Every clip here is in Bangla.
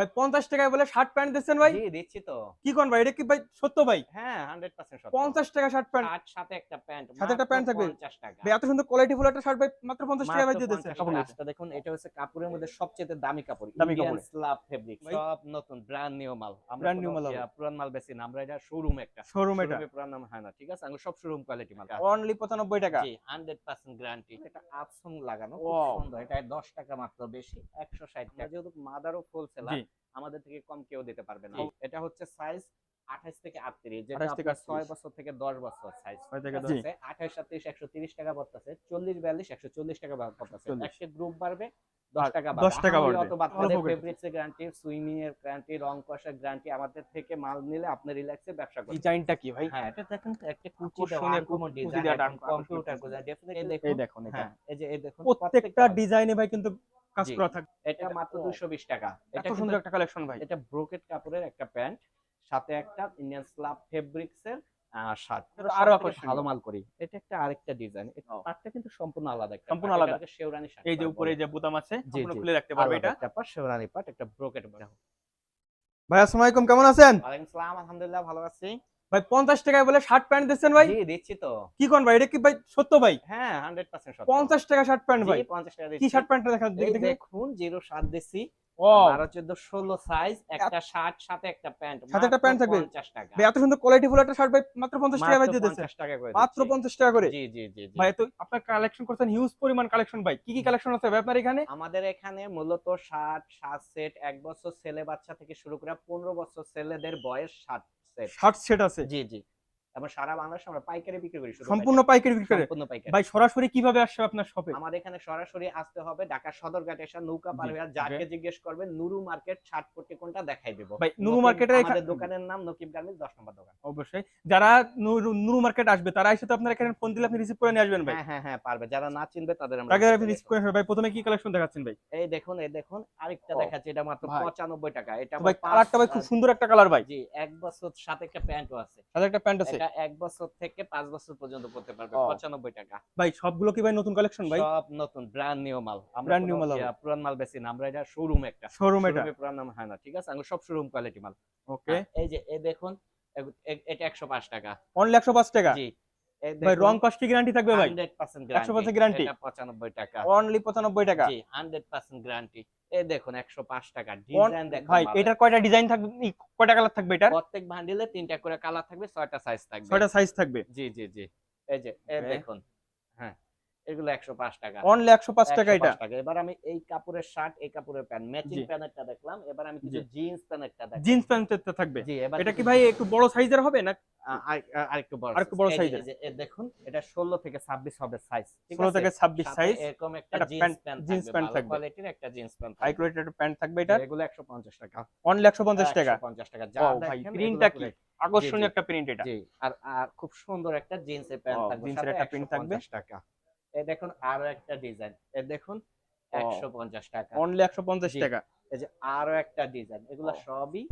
ভাই পঞ্চাশ টাকায় বলে শার্ট প্যান্ট দিচ্ছেন ভাই? জি দিচ্ছি তো। কি কোন ভাই? এটা কি ভাই সত্য ভাই? হ্যাঁ হান্ড্রেড পার্সেন্ট পঞ্চাশ টাকা শার্ট প্যান্ট শার্ট সাথে একটা প্যান্ট সাথে একটা প্যান্ট থাকবে? পঞ্চাশ টাকা। ভাই এত সুন্দর কোয়ালিটি ফুল একটা শার্ট ভাই মাত্র পঞ্চাশ টাকা ভাই দিয়ে দিচ্ছেন। কাপড় আচ্ছা দেখুন এটা হচ্ছে কাপড়ের মধ্যে সবচেয়ে দামি কাপড় দামি কাপড়। স্ল্যাব ফেব্রিক সব নতুন ব্র্যান্ড নিউ মাল। new কোনো, মাল পুরান মাল বেশি না আমরা এটা শোরুম একটা। শোরুম এটা। পুরান নাম হয় না ঠিক আছে? আমরা সব শোরুম কোয়ালিটি মাল। অনলি পঁচানব্বই টাকা। জি 100% গ্যারান্টি এটা আপসং লাগানো খুব সুন্দর। এটা 10 টাকা মাত্র বেশি 160 টাকা। যেহেতু মাদারও হোলসেলার জি। আমাদের থেকে কম কেউ দিতে পারবে না। এটা হচ্ছে সাইজ 28 থেকে 38 যেটা 28 থেকে আপনার 6 38 বছর থেকে 10 বছর সাইজ ছয় থেকে ঠিক দশ। আছে 28 37 130 টাকা পড়তেছে 40 42 140 টাকা পড়তেছে। 40 একটা গ্রুপ বাড়বে আর 10 টাকা 10 টাকা বাড়বে। অত বাদ অল্প করে। ফেব্রিক্স এর গ্যারান্টি সুইমিং এর গ্যারান্টি রং কষার গ্যারান্টি আমাদের থেকে মাল নিলে আপনি রিল্যাক্সে ব্যবসা করবেন। ডিজাইনটা কি ভাই? হ্যাঁ এটা দেখেন একটা কুচি ডিজাইন কম্পিউটার গোজা ডেফিনেটলি হ্যাঁ এই দেখুন প্রত্যেকটা ডিজাইনে ভাই কিন্তু কাজ করা থাকে এটা মাত্র 220 টাকা। এটা সুন্দর একটা কালেকশন ভাই। এটা ব্রোকেট কাপড়ের একটা প্যান্ট সাথে একটা ইন্ডিয়ান স্ল্যাব ফেব্রিক্স এর শার্ট আরও আকর্ষণীয়। ভালো মাল করি। এটা একটা আরেকটা ডিজাইন। পাটটা কিন্তু সম্পূর্ণ আলাদা একটা সম্পূর্ণ আলাদা। শেওরানি শার্ট এই যে উপরে যে বুতাম আছে খুলে রাখতে পারবে এটা। একটা পাট শেওরানি পাট একটা ব্রোকেট ভাই আসসালামু আলাইকুম কেমন আছেন? ওয়ালাইকুম আসসালাম আলহামদুলিল্লাহ ভালো আছি। ভাই পঞ্চাশ টাকায় বলে শার্ট প্যান্ট দিচ্ছেন ভাই? জি দিচ্ছি তো। কি কোন ভাই? এটা কি ভাই সত্য ভাই? হ্যাঁ 100% সত্য। পঞ্চাশ টাকা শার্ট প্যান্ট ভাই। জি 50 টাকা কি শার্ট প্যান্টটা দেখা দেখি দেখি। দেখুন জিরো সাত দিচ্ছি। ও। বারো চোদ্দ ষোলো সাইজ একটা শার্ট সাথে একটা প্যান্ট সাথে একটা প্যান্ট থাকবে? পঞ্চাশ টাকা। ভাই এত সুন্দর কোয়ালিটি ফুল একটা শার্ট ভাই মাত্র পঞ্চাশ টাকা ভাই দিয়ে দিচ্ছেন 50 টাকা করে মাত্র দিচ্ছি। পঞ্চাশ টাকা করে। জি জি জি। ভাই তো আপনার কালেকশন করছেন হিউজ পরিমাণ কালেকশন ভাই। কি কি কালেকশন আছে ভাই আপনার এখানে? আমাদের এখানে মূলত ষাট সাত সেট এক বছর ছেলে বাচ্চা থেকে শুরু করে পনেরো বছর ছেলেদের বয়স ষাট সেট। শার্ট সেট আছে? জি জি। এবং সারা বাংলাদেশে আমরা পাইকারি বিক্রি করি সম্পূর্ণ পাইকারি বিক্রি করে? সম্পূর্ণ পাইকারি। ভাই সরাসরি কীভাবে আসবে আপনার শপে এখানে সরাসরি আসতে হবে ঢাকা সদরঘাট এসে নৌকা পার হয়ে যাকে জিজ্ঞেস করবেন নুরু মার্কেট ষাট কোটি কোনটা দেখাই দেবো। ভাই নুরু মার্কেটের আমাদের দোকানের নাম নকিব গার্মেন্টস দশ নম্বর দোকান। অবশ্যই। যারা নুরু মার্কেট আসবে তারা এসে তো আপনার এখানে ফোন দিলে আপনি রিসিভ করে নিয়ে আসবেন ভাই। হ্যাঁ হ্যাঁ হ্যাঁ পারবে। যারা না চিনবে তাদের আমরা receive আপনি রিসিভ করে ভাই প্রথমে কি কালেকশন দেখাচ্ছেন ভাই? এই দেখুন এই দেখুন আরেকটা দেখাচ্ছি। এটা মাত্র ভাই। পঁচানব্বই টাকা। এটা ভাই কালারটা ভাই খুব সুন্দর একটা কালার ভাই। জি এক বছর সাথে একটা প্যান্টও আছে। সাথে একটা প্যান্ট আছে? এটা এক বছর থেকে পাঁচ বছর পর্যন্ত পড়তে পারবে পঁচানব্বই টাকা। ভাই সবগুলো কি ভাই নতুন কালেকশন ভাই? সব নতুন ব্র্যান্ড নিউ মাল। new কোনো, মাল পুরান মাল বেশি না আমরা এটা শোরুম একটা। শোরুম এটা। পুরান নাম হয় না ঠিক আছে? আমরা সব শোরুম কোয়ালিটি মাল। ওকে এই যে এই দেখুন এ- এ- এটা একশো পাঁচ টাকা। অনলি একশো পাঁচ টাকা? জি। ভাই দেখুন, রং কষ্ট গ্যারান্টি থাকবে ভাই? 100% 100% গ্যারান্টি guarantee? এটা 95 টাকা। অনলি পঁচানব্বই টাকা? জি 100% গ্যারান্টি এই দেখুন 105 টাকা ডিজাইন দেখুন ভাই এটার কয়টা ডিজাইন থাকবে? কয়টা কালার থাকবে এটা প্রত্যেক বান্ডিলে তিনটা করে কালার থাকবে ছয়টা সাইজ থাকবে। ছয়টা সাইজ থাকবে? জি জি জি। এই যে এই দেখুন এগুলো 105 টাকা। অনলি একশো পাঁচ টাকা এটা? এবার আমি এই কাপড়ের শার্ট এই কাপড়ের প্যান্ট ম্যাচিং জি। দেখলাম। এবার আমি কিছু জিন্স দেখলাম। থাকবে। জি এটা কি ভাই একটু বড় সাইজের হবে না? আ- আর- আর- আরেকটু বড় আরেকটু বড় size। এই যে- size-এর। এই যে এই দেখুন এটা 16 থেকে 26 হবে সাইজ ঠিক ষোলো আছে? থেকে ছাব্বিশ সাথে সাইজ এরকম একটা জিন্স প্যান্ট- জিন্স প্যান্ট ভালো থাকবে। কোয়ালিটির একটা জিন্স প্যান্ট হাই কোয়ালিটির প্যান্ট থাকবে এটা? এগুলো 150 টাকা। অনলি একশো পঞ্চাশ টাকা 150 টাকা? যা ভাই দেখেন প্রিন্টটা এগুলো কি আকর্ষণীয় একটা প্রিন্ট এটা। জি আর আর খুব সুন্দর একটা জিন্সের প্যান্ট থাকবে। জিন্সের একটা print থাকবে। 150 টাকা। এই দেখুন আরও একটা ডিজাইন এই দেখুন ও। 150 টাকা। অনলি একশো পঞ্চাশ জি। টাকা? এই যে আরও একটা ডিজাইন এগুলো সবই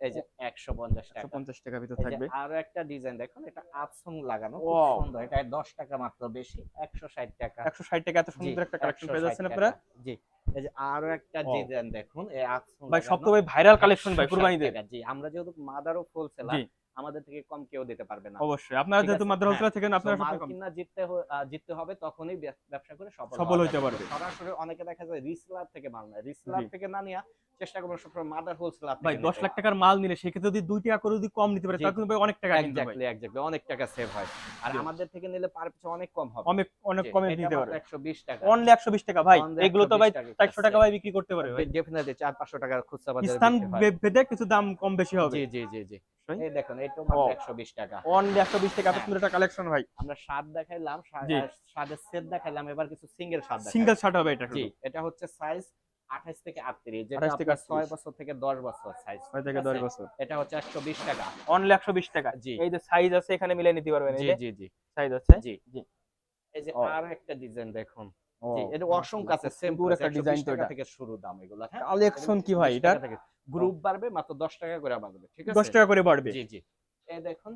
এই যে 150 একশো টাকা। পঞ্চাশ টাকার ভিতর থাকবে। আরও একটা ডিজাইন দেখুন এটা আপসং লাগানো। খুব সুন্দর। এটা 10 টাকা মাত্র বেশি। 160 টাকা। একশো ষাট টাকা এত সুন্দর একটা কালেকশন পেয়ে 160 যাচ্ছেন আপনারা? জি। এই যে আরও একটা ডিজাইন দেখুন এই আপসং ভাই সব তো ভাই ভাইরাল কালেকশন ভাই 160 কুরবানিদের। জি আমরা যেহেতু মাদারও হোলসেলার জি। আমাদের থেকে কম কেউ দিতে পারবে না। অবশ্যই। আপনারা যেহেতু মাদ্রাসা হ্যাঁ। থেকে আপনারা So, মাল কম। কিনা জিততে জিততে হবে তখনই ব্যবসা করে সফল সফল যাবে। পারবে। সরাসরি অনেকে দেখা যায় রিসেলার থেকে মাল নেয়। রিসেলার। থেকে না নিয়ে চেষ্টা করব সবসময় মাদার হোলসেলার ভাই দশ লাখ টাকার মাল নিলে সেক্ষেত্রে যদি দুই টাকা করে যদি কম নিতে পারে তাহলে কিন্তু ভাই অনেক টাকা কিন্তু ভাই এক্স্যাক্টলি এক্স্যাক্টলি অনেক টাকা সেভ হয়। আর আমাদের থেকে নিলে পার পিছু অনেক কম হবে। অনেক অনেক কমে নিতে পারে 120 টাকা। অনলি একশো বিশ টাকা ভাই এগুলো তো ভাই 120 চারশো টাকা ভাই বিক্রি করতে পারে ভাই। ডেফিনেটলি 4 500 টাকা খুচরা বাজারে স্থান বিক্রি হয়। ভেদে কিছু দাম কম বেশি হবে। জি জি জি জি। অবশ্যই। এই দেখুন এইটাও মাত্র 120 টাকা। অনলি একশো বিশ টাকা এত হ্যাঁ। সুন্দর একটা কালেকশন ভাই। আমরা স্বাদ দেখাইলাম জি। সেট দেখাইলাম এবার কিছু সিঙ্গেল স্বাদ সিঙ্গেল শার্ট হবে এটা জি এটা হচ্ছে সাইজ 28 থেকে 38 যেটা 28 থেকে আপনার 6 বছর থেকে 10 বছর সাইজ ছয় থেকে দশ বছর। এটা হচ্ছে 120 টাকা। অনলি একশো বিশ টাকা। জি। এই যে সাইজ আছে এখানে মিলে নিতে পারবেন জি জি জি। সাইজ আছে। জি। জি। এই যে। আরও একটা ডিজাইন দেখুন। জি এটা অসংখ্য আছে সেম সুন্দর একটা ডিজাইন তো এটা। থেকে শুরু দাম এগুলা হ্যাঁ? কালেকশন কি ভাই এটা? গ্রুপ বাড়বে মাত্র 10 টাকা করে বাড়বে ঠিক আছে? দশ টাকা করে বাড়বে। জি জি। এই দেখুন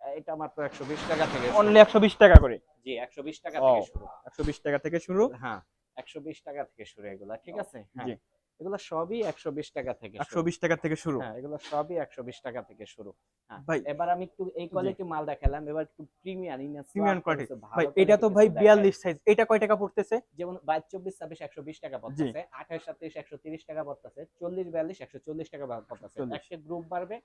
এটা মাত্র 120 টাকা থেকে অনলি একশো বিশ টাকা করে। জি 120 টাকা থেকে শুরু। একশো বিশ টাকা থেকে শুরু। হ্যাঁ 120 টাকা থেকে শুরু এগুলা ঠিক আছে? হ্যাঁ। জি। এগুলো সবই একশো বিশ টাকা থেকে একশো বিশ টাকা থেকে শুরু। হ্যাঁ এগুলো সবই একশো বিশ টাকা থেকে শুরু। হ্যাঁ ভাই এবার আমি একটু এই কোয়ালিটি মাল দেখালাম এবার একটু প্রিমিয়াম প্রিমিয়াম কোয়ালিটি ভাই এটা তো ভাই বিয়াল্লিশ সাইজ এটা কয় টাকা পড়তেছে? যেমন বাইশ চব্বিশ ছাব্বিশ একশো বিশ টাকা পড়তেছে আঠাশ সাতত্রিশ একশো তিরিশ টাকা পড়তেছে চল্লিশ বিয়াল্লিশ একশো চল্লিশ টাকা বা- পড়তেছে। 40 একটা গ্রুপ বাড়বে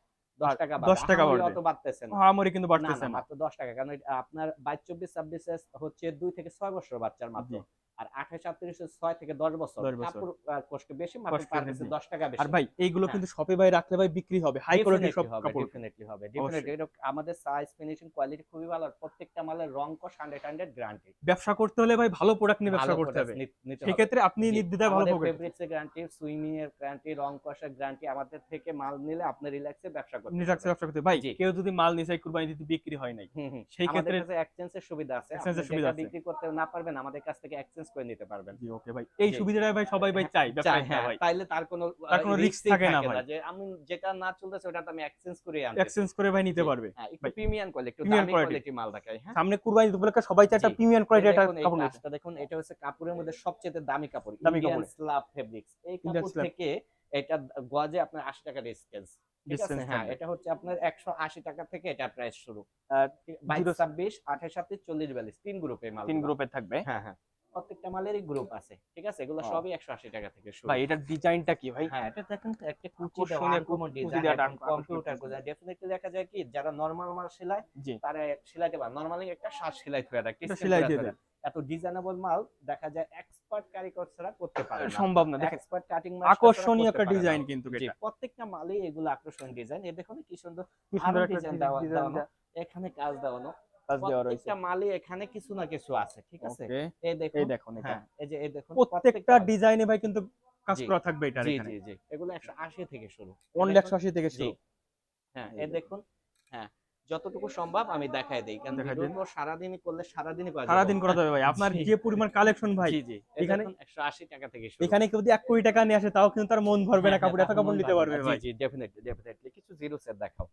দশ আর টাকা 10 টাকা বাড়বে। অত বাড়তেছে না। আমারই কিন্তু বাড়তেছে না, মাত্র দশ টাকা। কারণ আপনার বাইশ চব্বিশ ছাব্বিশ হচ্ছে দুই থেকে ছয় বছর বাচ্চার মাত্র। আর আঠাশ সাতত্রিশ ছয় থেকে দশ বছর কাপড় কষ্ট বেশি মাত্র পার পিসে দশ টাকা বেশি। আর ভাই এইগুলো হ্যাঁ। কিন্তু শপে ভাই রাখলে ভাই বিক্রি হবে হাই কোয়ালিটি সব কাপড়। ডেফিনেটলি হবে ডেফিনেটলি আমাদের সাইজ ফিনিশিং কোয়ালিটি খুবই ভালো আর প্রত্যেকটা মালের রং কস হান্ড্রেড হান্ড্রেড গ্যারান্টি ব্যবসা করতে হলে ভাই ভালো প্রোডাক্ট নিয়ে ব্যবসা করতে হবে। সেক্ষেত্রে আপনি নির্দ্বিধায় ভালো প্রোডাক্ট ফেব্রিক্স এর গ্যারান্টি সুইমিং এর গ্যারান্টি রং কষের গ্যারান্টি আমাদের থেকে মাল নিলে আপনি রিল্যাক্সে ব্যবসা করতে পারবেন। ব্যবসা করতে ভাই কেউ যদি মাল নিছে কুরবানি দিতে বিক্রি হয় নাই। সেই ক্ষেত্রে- এক্সচেঞ্জের সুবিধা আছে। এর সুবিধা আছে। বিক্রি করতে না পারবেন আমাদের কাছ থেকে এক্সচেঞ্জ করে নিতে পারবেন। জি ওকে ভাই। এই সুবিধাটা ভাই সবাই ভাই চাই ব্যবসা চাই, হ্যাঁ, ভাই। তাইলে তার কোনো তার কোনো রিস্কই থাকে না ভাই। যে আমি যেটা না চলতেছে ওটা আমি এক্সচেঞ্জ করে আনতে এক্সচেঞ্জ করে ভাই নিতে পারবে। হ্যাঁ একটু প্রিমিয়াম কোয়ালিটি একটু দামি কোয়ালিটি মাল দেখাই হ্যাঁ। সামনে কুরবানি উপলক্ষে সবাই চায় একটা প্রিমিয়াম কোয়ালিটি একটা কাপড়। কাজটা দেখুন এটা হচ্ছে কাপড়ের মধ্যে সবচেয়ে দামি কাপড় দামি ইন্ডিয়ান কাপড়। স্ল্যাব ফেব্রিক্স এই কাপড় থেকে এটা গজে আপনার 80 টাকা ডিসকাউন্ট হ্যাঁ। এটা হচ্ছে আপনার 180 টাকা থেকে এটা প্রাইস শুরু। আর 22 zero- 26 28 27 40 42 তিন গ্রুপে মাল তিন গ্রুপে থাকবে। হ্যাঁ হ্যাঁ। প্রত্যেকটা মালেরই গ্রুপ আছে ঠিক আছে? এগুলো। সবই 180 টাকা থেকে শুরু। ভাই এটার ডিজাইনটা কি ভাই? হ্যাঁ এটা দেখেন একটা কুচি দেওয়া কোনো ডিজাইন কম্পিউটার। করে ডেফিনেটলি দেখা যায় কি যারা নরমাল মাল সেলাই তারা সেলাইতে পারে। নরমালি একটা শ্বাস সেলাই করে দেয় এটা সেলাই দিয়ে। এত ডিজাইনেবল মাল দেখা যায় এক্সপার্ট কারিগর ছাড়া করতে পারে না। সম্ভব না দেখেন। এক্সপার্ট কাটিং মাল আকর্ষণীয় একটা ডিজাইন কিন্তু এটা। প্রত্যেকটা মালে এগুলো আকর্ষণীয় ডিজাইন এ দেখুন কি সুন্দর কি সুন্দর ডিজাইন দেওয়া এখানে কাজ দেওয়ানো। কাজ দেওয়া রয়েছে। প্রত্যেকটা মালে এখানে কিছু না কিছু আছে ঠিক আছে? এই দেখুন। এই দেখুন এটা। হ্যাঁ এই যে এই দেখুন প্রত্যেকটা ডিজাইনে ভাই কিন্তু কাজ করা থাকবে এটা এখানে। জি জি। এগুলো 180 থেকে শুরু। অনলি 180 থেকে শুরু। হ্যাঁ এই এই দেখুন। হ্যাঁ যতটুকু সম্ভব আমি দেখাই দেই। কারণ ভিডিও সারাদিনই করলে সারাদিনই করা সারা দিন করা যাবে ভাই। আপনার যে পরিমাণ কালেকশন ভাই এখানে- এখানে 180 টাকা থেকে শুরু। এখানে কেউ যদি এক কোটি টাকা নিয়ে আসে তাও কিন্তু তার মন ভরবে না হ্যাঁ, কাপড় এত কাপড় নিতে পারবে ভাই। জি ডেফিনেটলি ডেফিনেটলি কিছু জিরো সেট দেখাও।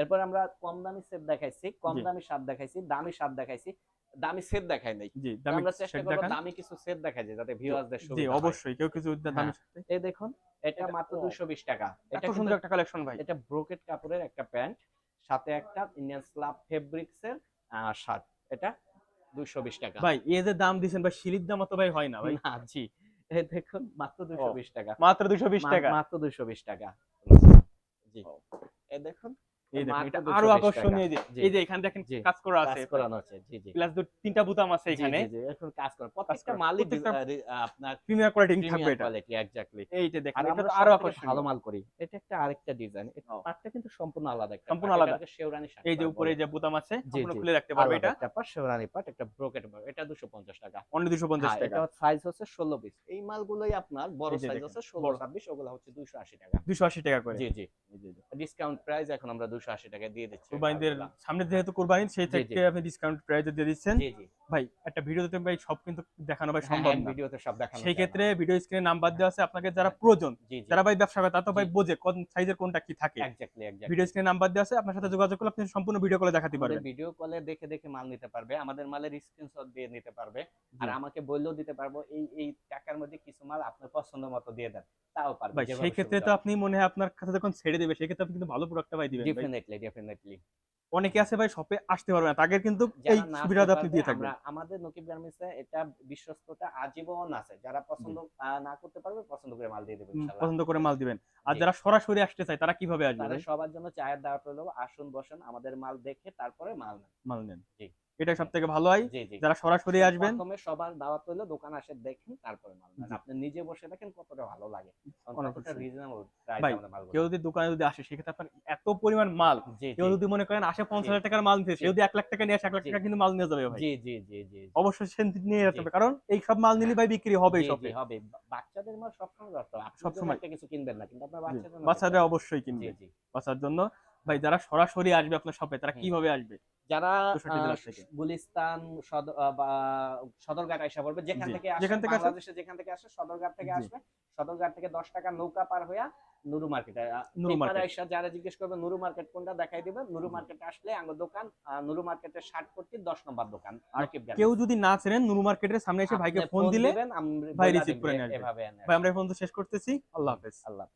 এরপর আমরা কম দামি সেট দেখাইছি কম দামি সাত দেখাইছি দামি সাত দেখাইছি দামি সেট দেখাই নাই। জি আমরা চেষ্টা করব দামি কিছু সেট দেখাই যায় যাতে ভিউয়ারদের জি সুবিধা হয়। অবশ্যই কেউ কিছু দামি সাথে এই দেখুন এটা মাত্র ও। 220 টাকা। এটা সুন্দর একটা কালেকশন ভাই। এটা ব্রোকেট কাপড়ের একটা প্যান্ট সাথে একটা ইন্ডিয়ান স্ল্যাব ফেব্রিক্স এর শার্ট। এটা 220 টাকা। ভাই এই যে দাম দিছেন ভাই সিলির দাম অত ভাই হয় না ভাই। না জি। এই দেখুন মাত্র 220 টাকা। মাত্র 220 মা- টাকা। মাত্র 220 টাকা। জি। এই দেখুন এই দেখুন এটা আরও টাকা। আকর্ষণীয় এই যে জি। এই যে এখানে দেখেন কাজ করা আছে করানো আছে। জি জি। প্লাস দু তিনটা বুতাম আছে এখানে। জি, জি, এখন কাজ করা। প্রত্যেকটা মালই প্রত্যেকটা- ডিজ- আহ, রি- আহ, আপনার প্রিমিয়ার কোয়ালিটি থাকবে এটা। কোয়ালিটি এক্স্যাক্টলি এইটা দেখেন এটা তো আরও আকর্ষণীয়। ভালো মাল করি। এটা একটা আরেকটা ডিজাইন ও। পাটটা কিন্তু সম্পূর্ণ আলাদা একটা সম্পূর্ণ আলাদা। শেওরানি শার্ট এই যে উপরে যে বুতাম আছে জি, খুলে রাখতে পারবে এটা। একটা পাট শেওরানি পাট একটা ব্রোকেট এটা 250 টাকা। অনলি 250 হ্যাঁ, টাকা। এটা সাইজ হচ্ছে 16 পিস এই মালগুলোই আপনার বড় সাইজ হচ্ছে 16 26 ওগুলো হচ্ছে 280 টাকা। 280 টাকা করে। জি জি। ডিসকাউন্ট প্রাইস এখন আমরা 280 টাকা দিয়ে দিচ্ছি কুরবানিদের সামনে যেহেতু কুরবানি সেই থেকে আপনি ডিসকাউন্ট প্রাইসে দিয়ে দিচ্ছেন। জি জি। ভাই একটা ভিডিওতে ভাই সব কিন্তু দেখানো ভাই হ্যাঁ, সম্ভব না। ভিডিওতে সব দেখানো সেই ক্ষেত্রে ভিডিও স্ক্রিনে নাম্বার দেওয়া আছে আপনাকে যারা প্রয়োজন জি জি। যারা ভাই ব্যবসা করে তারা তো ভাই বোঝে কোন সাইজের কোনটা কি থাকে। এক্স্যাক্টলি এক্স্যাক্টলি ভিডিও স্ক্রিনে নাম্বার দেওয়া আছে আপনার সাথে যোগাযোগ করলে আপনি সম্পূর্ণ ভিডিও করে দেখাতে পারবেন। ভিডিও কলে দেখে দেখে মাল নিতে পারবে আমাদের মালের স্ক্রিনশট দিয়ে নিতে পারবে। আর আমাকে বললেও দিতে পারব এই এই টাকার মধ্যে কিছু মাল আপনার পছন্দ মতো দিয়ে দেন তাও পারবে ভাই সেই ক্ষেত্রে তো আপনি মনে হয় আপনার কাছে যখন ছেড়ে দেবে সেই ক্ষেত্রে আপনি কিন্তু ভালো প্রোডাক্টটা ভাই দিবেন। ডেফিনেটলি ডেফিনেটলি অনেকে আছে ভাই শপে আসতে পারবে না। তাদের কিন্তু এই সুবিধাটা আপনি দিয়ে থাকবেন। আমাদের নকিব গার্মেন্টসে এটা বিশ্বস্ততা আজীবন আছে। যারা পছন্দ না করতে পারবে পছন্দ করে মাল দিয়ে দেবেন ইনশাআল্লাহ পছন্দ করে মাল দিবেন। আর যারা সরাসরি আসতে চায় তারা কীভাবে আসবে ভাই? সবার জন্য চায়ের দাওয়াত হলো আসুন বসুন আমাদের মাল দেখে তারপরে মাল নেন। মাল নেন। জি। এটা সব থেকে ভালো হয়। যারা সরাসরি আসবেন। প্রথমে সবার দাওয়াত হলো দোকান আসে দেখেন তারপরে মাল আপনি নিজে বসে দেখেন কতটা ভালো লাগে। রিজনেবল ভাই, কেউ যদি দোকানে যদি আসে সেক্ষেত্রে আপনার এত পরিমাণ মাল। কেউ যদি মনে করেন আসে পঞ্চাশ হাজার টাকার মাল নিতে সে যদি এক লাখ টাকা নিয়ে আসে এক লাখ টাকা কিন্তু মাল নিয়ে যাবে ভাই। জি জি জি জি অবশ্যই সে নিয়ে যেতে হবে। কারণ এই সব মাল নিলে ভাই বিক্রি হবে জি, হবে। বাচ্চাদের মাল সবসময় দরকার। সবসময়। কিছু কিনবেন না কিন্তু আপনার বাচ্চাদের বাচ্চারা অবশ্যই কিনবে। বাচ্চার জন্য ভাই যারা সরাসরি আসবে আপনার শপে তারা কীভাবে আসবে? যারা। গুলিস্তান সদরঘাট আইসা পড়বে। যেখান থেকে যেখান থেকে আসে। বাংলাদেশে যেখান থেকে আসে সদরঘাট থেকে আসবে। সদরঘাট থেকে দশ টাকা নৌকা পার হইয়া নুরু মার্কেটে নুরু মার্কেট। যারা জিজ্ঞেস করবে নুরু মার্কেট কোনটা দেখাই দিবেন নুরু মার্কেটে আসলে আমার দোকান নুরু মার্কেটের ষাট কোটি দশ নম্বর দোকান কেউ যদি না চেনেন নুরু মার্কেটের সামনে এসে ভাইকে ফোন দিলে ভাই করে এনে ভাই আমরা এই পর্যন্ত শেষ করতেছি। আল্লাহ হাফেজ। আল্লাহ।